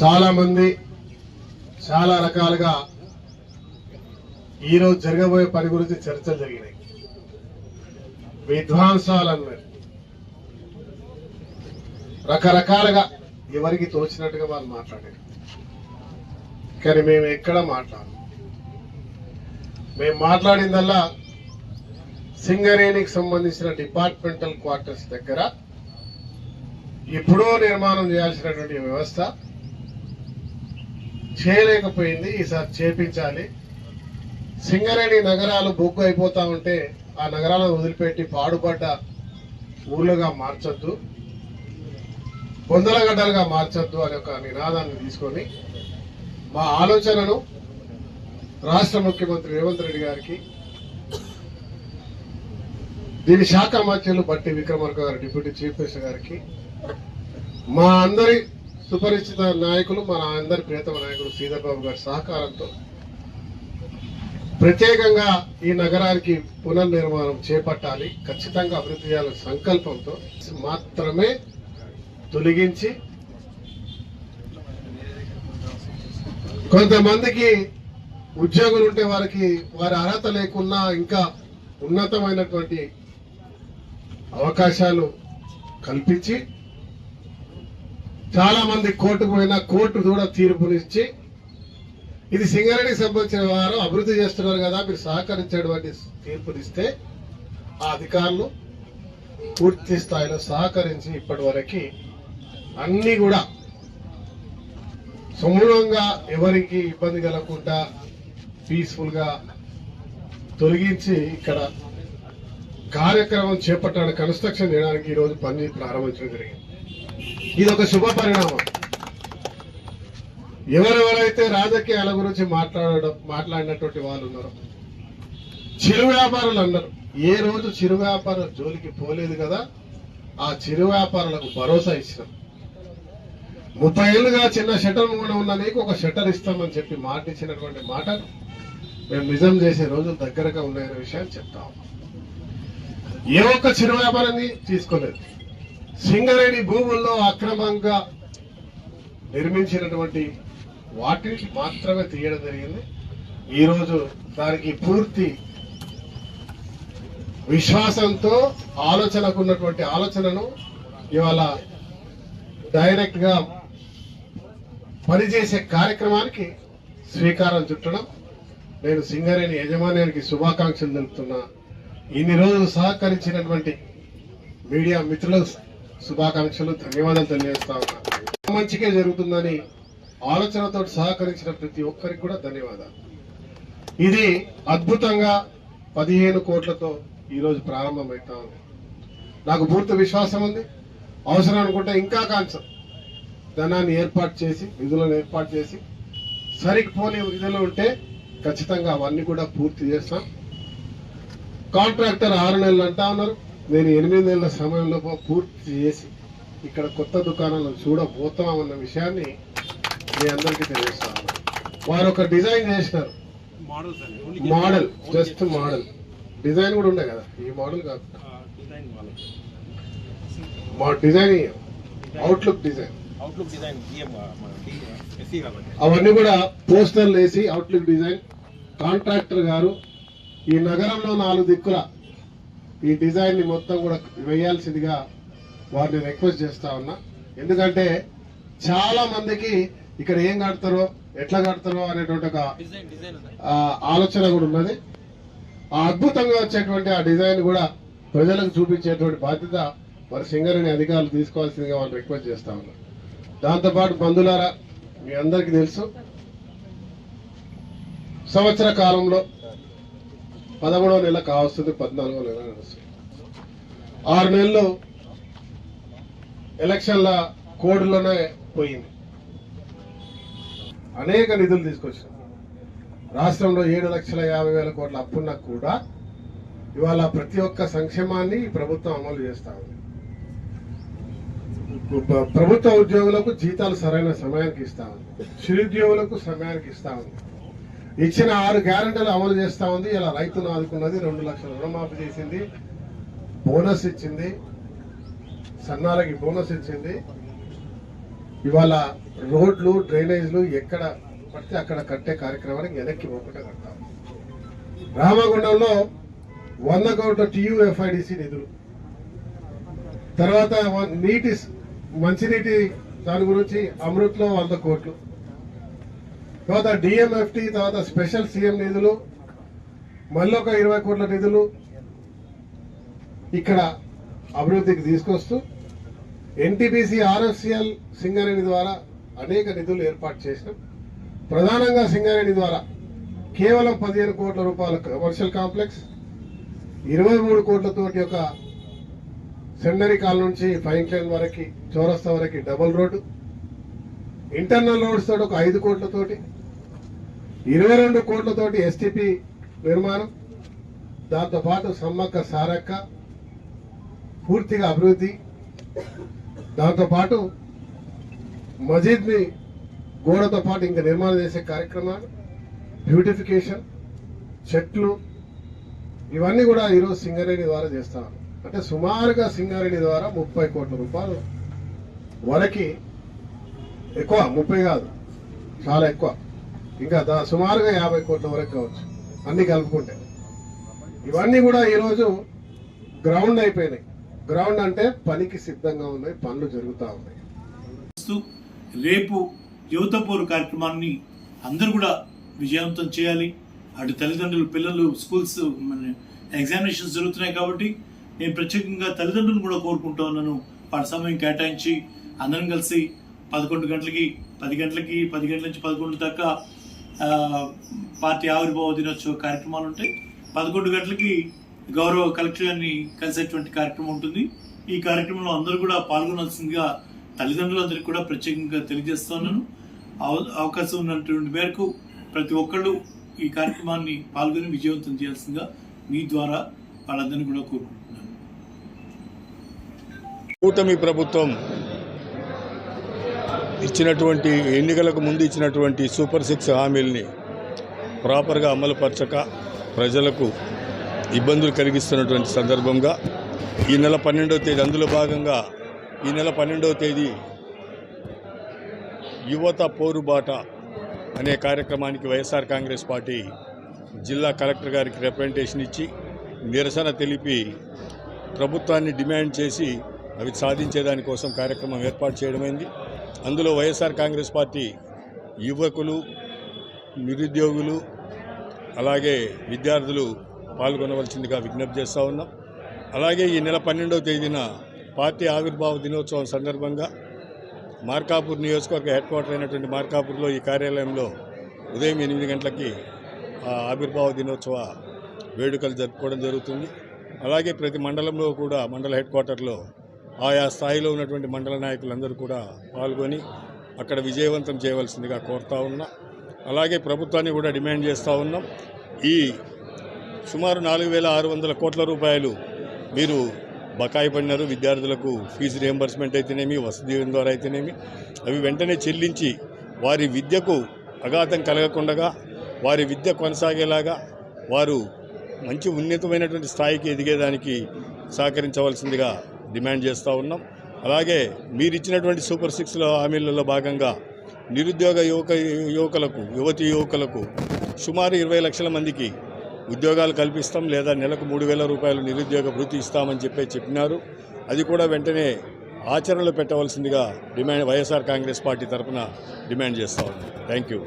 చాలా మంది చాలా రకాలుగా ఈరోజు జరగబోయే పని గురించి చర్చలు జరిగినాయి. విధ్వంసాలు అన్నారు రకరకాలుగా ఎవరికి తోచినట్టుగా వాళ్ళు మాట్లాడారు. కానీ మేము ఎక్కడ మాట్లాడము? మేము మాట్లాడిందల్లా సింగరేణికి సంబంధించిన డిపార్ట్మెంటల్ క్వార్టర్స్ దగ్గర ఎప్పుడో నిర్మాణం చేయాల్సినటువంటి వ్యవస్థ చేయలేకపోయింది ఈసారి చేపించాలి. సింగరేణి నగరాలు బొగ్గు అయిపోతా ఉంటే ఆ నగరాలను వదిలిపెట్టి పాడుపడ్డ ఊళ్ళుగా మార్చొద్దు పొందలగడ్డలుగా మార్చొద్దు అనే ఒక నినాదాన్ని తీసుకొని మా ఆలోచనను రాష్ట్ర ముఖ్యమంత్రి రేవంత్ రెడ్డి గారికి దీని శాఖ మంత్రులు బట్టి విక్రమార్క గారు డిప్యూటీ చీఫ్ మినిస్టర్ గారికి మా అందరి సుపరిచిత నాయకులు మన అందరి ప్రియతమ నాయకులు శ్రీధర్ గారి సహకారంతో ప్రత్యేకంగా ఈ నగరానికి పునర్నిర్మాణం చేపట్టాలి. ఖచ్చితంగా అభివృద్ధి చేయాలనే సంకల్పంతో మాత్రమే తొలగించి కొంతమందికి ఉద్యోగులు ఉంటే వారికి వారి అర్హత లేకున్నా ఇంకా ఉన్నతమైనటువంటి అవకాశాలు కల్పించి చాలా మంది కోర్టుకు పోయినా కోర్టు కూడా తీర్పునిచ్చి ఇది సింగరేణికి సంబంధించిన వారు అభివృద్ధి చేస్తున్నారు కదా మీరు సహకరించేటువంటి తీర్పునిస్తే ఆ అధికారులు పూర్తి స్థాయిలో సహకరించి ఇప్పటి వరకు అన్ని కూడా సమూలంగా ఎవరికి ఇబ్బంది కలగకుండా పీస్ఫుల్గా తొలగించి ఇక్కడ కార్యక్రమం చేపట్టడానికి కన్స్ట్రక్షన్ చేయడానికి ఈరోజు పని ప్రారంభించడం జరిగింది. ఇది ఒక శుభ పరిణామం. ఎవరెవరైతే రాజకీయాల గురించి మాట్లాడడం మాట్లాడినటువంటి వాళ్ళు ఉన్నారో చిరు వ్యాపారులు అన్నారు ఏ రోజు చిరు వ్యాపారం జోలికి పోలేదు కదా ఆ చిరు వ్యాపారులకు భరోసా ఇచ్చినాం. ముప్పై ఏళ్ళుగా చిన్న షట్టర్ కూడా ఉన్న నీకు ఒక షట్టర్ ఇస్తామని చెప్పి మాట ఇచ్చినటువంటి మాట మేము నిజం చేసే రోజులు దగ్గరగా ఉన్నాయనే విషయాన్ని చెప్తాము ఏ ఒక్క చిరు వ్యాపారాన్ని తీసుకోలేదు. సింగరేణి భూముల్లో అక్రమంగా నిర్మించినటువంటి వాటిని మాత్రమే తీయడం జరిగింది. ఈరోజు దానికి పూర్తి విశ్వాసంతో ఆలోచనకు ఉన్నటువంటి ఆలోచనను ఇవాళ డైరెక్ట్గా పనిచేసే కార్యక్రమానికి శ్రీకారం చుట్టడం. నేను సింగరేణి యజమాన్యానికి శుభాకాంక్షలు తెలుపుతున్నా. ఇన్ని రోజులు సహకరించినటువంటి మీడియా మిత్రులకు శుభాకాంక్షలు ధన్యవాదాలు తెలియజేస్తా ఉన్నాను మంచిగా జరుగుతుందని ఆలోచనతో సహకరించిన ప్రతి ఒక్కరికి కూడా ధన్యవాదాలు. ఇది అద్భుతంగా పదిహేను కోట్లతో ఈరోజు ప్రారంభమవుతా ఉంది. నాకు పూర్తి విశ్వాసం ఉంది. అవసరం అనుకుంటే ఇంకా కాంచం. ధనాన్ని ఏర్పాటు చేసి నిధులను ఏర్పాటు చేసి సరిపోని విధులు ఉంటే ఖచ్చితంగా అవన్నీ కూడా పూర్తి చేస్తాం. కాంట్రాక్టర్ ఆరు నెలలు అంటా ఉన్నారు. నేను ఎనిమిది నెలల సమయంలో పూర్తి చేసి ఇక్కడ కొత్త దుకాణాలను చూడబోతామన్న విషయాన్ని మీ అందరికీ తెలియజేస్తాను. వారు ఒక డిజైన్ చేసినారు. మోడల్ జస్ట్ మోడల్ డిజైన్ కూడా ఉండే కదా? ఈ మోడల్ కాదు. మా డిజైన్ అవుట్లుక్ డిజైన్. అవన్నీ కూడా పోస్టర్లు వేసి అవుట్లుక్ డిజైన్. కాంట్రాక్టర్ గారు ఈ నగరంలో నాలుగు దిక్కుల ఈ డిజైన్ని మొత్తం కూడా వేయాల్సిందిగా వారిని రిక్వెస్ట్ చేస్తా ఉన్నా. ఎందుకంటే చాలా మందికి ఇక్కడ ఏం కడతారో ఎట్లా కడతారో అనేటువంటి ఒక ఆలోచన కూడా ఉన్నది. ఆ అద్భుతంగా వచ్చేటువంటి ఆ డిజైన్ కూడా ప్రజలకు చూపించేటువంటి బాధ్యత మరి సింగరేణి అధికారులు తీసుకోవాల్సిందిగా వాళ్ళు రిక్వెస్ట్ చేస్తా ఉన్నారు దాంతోపాటు బంధులారా మీ అందరికీ తెలుసు సంవత్సర కాలంలో పదమూడవ నెల కావస్తుంది పద్నాలుగో నెల నడుస్తుంది ఆరు నెలలు ఎలక్షన్ల కోడ్లోనే పోయింది. అనేక నిధులు తీసుకొచ్చాం రాష్ట్రంలో ఏడు లక్షల యాభై వేల కోట్ల అప్పున్నా కూడా ఇవాళ ప్రతి ఒక్క సంక్షేమాన్ని ప్రభుత్వం అమలు చేస్తా ఉంది. ప్రభుత్వ ఉద్యోగులకు జీతాలు సరైన సమయానికి ఇస్తా ఉంది. చిరుద్యోగులకు సమయానికి ఇస్తా ఉంది. ఇచ్చిన ఆరు గ్యారంటీలు అమలు చేస్తా ఉంది. ఇలా రైతును ఆదుకున్నది రెండు లక్షల రుణమాఫీ చేసింది. బోనస్ ఇచ్చింది. సన్నాలకి బోనస్ ఇచ్చింది. ఇవాళ రోడ్లు డ్రైనేజ్లు ఎక్కడ పడితే అక్కడ కట్టే కార్యక్రమానికి వెనక్కి పోకుండా కడతాం రామగుండంలో వంద కోట్ల టీయూఎఫ్ఐడిసి నిధులు. తర్వాత నీటి మంచినీటి దాని గురించి అమృత్లో వంద కోట్లు. తర్వాత డిఎంఎఫ్టీ తర్వాత స్పెషల్ సీఎం నిధులు మళ్ళీ ఒక ఇరవై కోట్ల నిధులు ఇక్కడ అభివృద్ధికి తీసుకొస్తూ ఎన్టీపీసీ ఆర్ఎఫ్సిఎల్ సింగరేణి ద్వారా అనేక నిధులు ఏర్పాటు చేసినాం. ప్రధానంగా సింగరేణి ద్వారా కేవలం పదిహేను కోట్ల రూపాయల కమర్షియల్ కాంప్లెక్స్ ఇరవై మూడు కోట్లతోటి ఒక సెండరీ కాల్ నుంచి ఫైన్ క్లైన్ వరకు చౌరస్తా వరకు డబుల్ రోడ్డు ఇంటర్నల్ రోడ్స్ తోటి ఒక ఐదు కోట్లతోటి ఇరవై రెండు కోట్లతోటి ఎస్టీపీ నిర్మాణం దాంతో పాటు సమ్మక్క సారక్క పూర్తిగా అభివృద్ధి దాంతో పాటు గోడతో పాటు ఇంకా నిర్మాణం చేసే కార్యక్రమాలు బ్యూటిఫికేషన్ చెట్లు ఇవన్నీ కూడా ఈరోజు సింగరేణి ద్వారా చేస్తాం. అంటే సుమారుగా సింగారెడ్డి ద్వారా ముప్పై కోట్ల రూపాయలు వరకి ఎక్కువ ముప్పై కాదు చాలా ఎక్కువ. ఇంకా దా- సుమారుగా యాభై కోట్ల వరకు కావచ్చు. అన్ని కలుపుకుంటే. ఇవన్నీ కూడా ఈరోజు గ్రౌండ్ అయిపోయినాయి. గ్రౌండ్ అంటే పనికి సిద్ధంగా ఉన్నాయి పనులు జరుగుతూ ఉన్నాయి. రేపు యువత పోరు కార్యక్రమాన్ని అందరూ కూడా విజయవంతం చేయాలి. అటు తల్లిదండ్రులు పిల్లలు స్కూల్స్ మన ఎగ్జామినేషన్స్ జరుగుతున్నాయి కాబట్టి నేను ప్రత్యేకంగా తల్లిదండ్రులు కూడా కోరుకుంటూ ఉన్నాను. వాటి సమయం కేటాయించి అందరం కలిసి పదకొండు గంటలకి పది గంటలకి పది గంటల నుంచి పదకొండు దాకా పార్టీ ఆవిర్భావ దినోత్సవ కార్యక్రమాలు ఉంటాయి. పదకొండు గంటలకి గౌరవ కలెక్టర్ గారిని కలిసేటువంటి కార్యక్రమం ఉంటుంది. ఈ కార్యక్రమంలో అందరూ కూడా పాల్గొనాల్సిందిగా తల్లిదండ్రులందరికీ కూడా ప్రత్యేకంగా తెలియజేస్తున్నాను అవ- అవకాశం ఉన్నటువంటి మేరకు ప్రతి ఒక్కళ్ళు ఈ కార్యక్రమాన్ని పాల్గొని విజయవంతం చేయాల్సిందిగా మీ ద్వారా వాళ్ళందరినీ కూడా కోరుకుంటున్నాను. కూటమి ప్రభుత్వం ఇచ్చినటువంటి ఎన్నికలకు ముందు ఇచ్చినటువంటి సూపర్ సిక్స్ హామీల్ని ప్రాపర్గా అమలుపరచక ప్రజలకు ఇబ్బందులు కలిగిస్తున్నటువంటి సందర్భంగా ఈ నెల పన్నెండవ తేదీ అందులో భాగంగా ఈ నెల పన్నెండవ తేదీ యువత పోరుబాట అనే కార్యక్రమానికి వైఎస్ఆర్ కాంగ్రెస్ పార్టీ జిల్లా కలెక్టర్ గారికి రిప్రజెంటేషన్ ఇచ్చి నిరసన తెలిపి ప్రభుత్వాన్ని డిమాండ్ చేసి అవి సాధించేదానికోసం కార్యక్రమం ఏర్పాటు చేయడమైంది. అందులో వైఎస్ఆర్ కాంగ్రెస్ పార్టీ యువకులు నిరుద్యోగులు అలాగే విద్యార్థులు పాల్గొనవలసిందిగా విజ్ఞప్తి చేస్తూ ఉన్నాం. అలాగే ఈ నెల పన్నెండవ తేదీన పార్టీ ఆవిర్భావ దినోత్సవం సందర్భంగా మార్కాపూర్ నియోజకవర్గ హెడ్ క్వార్టర్ అయినటువంటి మార్కాపూర్లో ఈ కార్యాలయంలో ఉదయం ఎనిమిది గంటలకి ఆ ఆవిర్భావ దినోత్సవ వేడుకలు జరుపుకోవడం జరుగుతుంది. అలాగే ప్రతి మండలంలో కూడా మండల హెడ్ క్వార్టర్లో ఆయా స్థాయిలో ఉన్నటువంటి మండల నాయకులందరూ కూడా పాల్గొని అక్కడ విజయవంతం చేయవలసిందిగా కోరుతా ఉన్నా. అలాగే ప్రభుత్వాన్ని కూడా డిమాండ్ చేస్తూ ఉన్నాం. ఈ సుమారు నాలుగు వేల ఆరు వందల కోట్ల రూపాయలు మీరు బకాయి పడినారు. విద్యార్థులకు ఫీజు రియంబర్స్మెంట్ అయితేనేమి వసతి ద్వారా అయితేనేమి. అవి వెంటనే చెల్లించి వారి విద్యకు అఘాతం కలగకుండా వారి విద్య కొనసాగేలాగా వారు మంచి ఉన్నతమైనటువంటి స్థాయికి ఎదిగేదానికి సహకరించవలసిందిగా డిమాండ్ చేస్తూ ఉన్నాం. అలాగే మీరు ఇచ్చినటువంటి సూపర్ సిక్స్లో హామీలలో భాగంగా నిరుద్యోగ యువక యువకులకు యువతి యువకులకు సుమారు ఇరవై లక్షల మందికి ఉద్యోగాలు కల్పిస్తాం లేదా నెలకు మూడు వేల రూపాయలు నిరుద్యోగ భృతి ఇస్తామని చెప్పి చెప్పినారు. అది కూడా వెంటనే ఆచరణలో పెట్టవలసిందిగా డిమాండ్ వైఎస్ఆర్ కాంగ్రెస్ పార్టీ తరఫున డిమాండ్ చేస్తూ ఉన్నాం. Thank you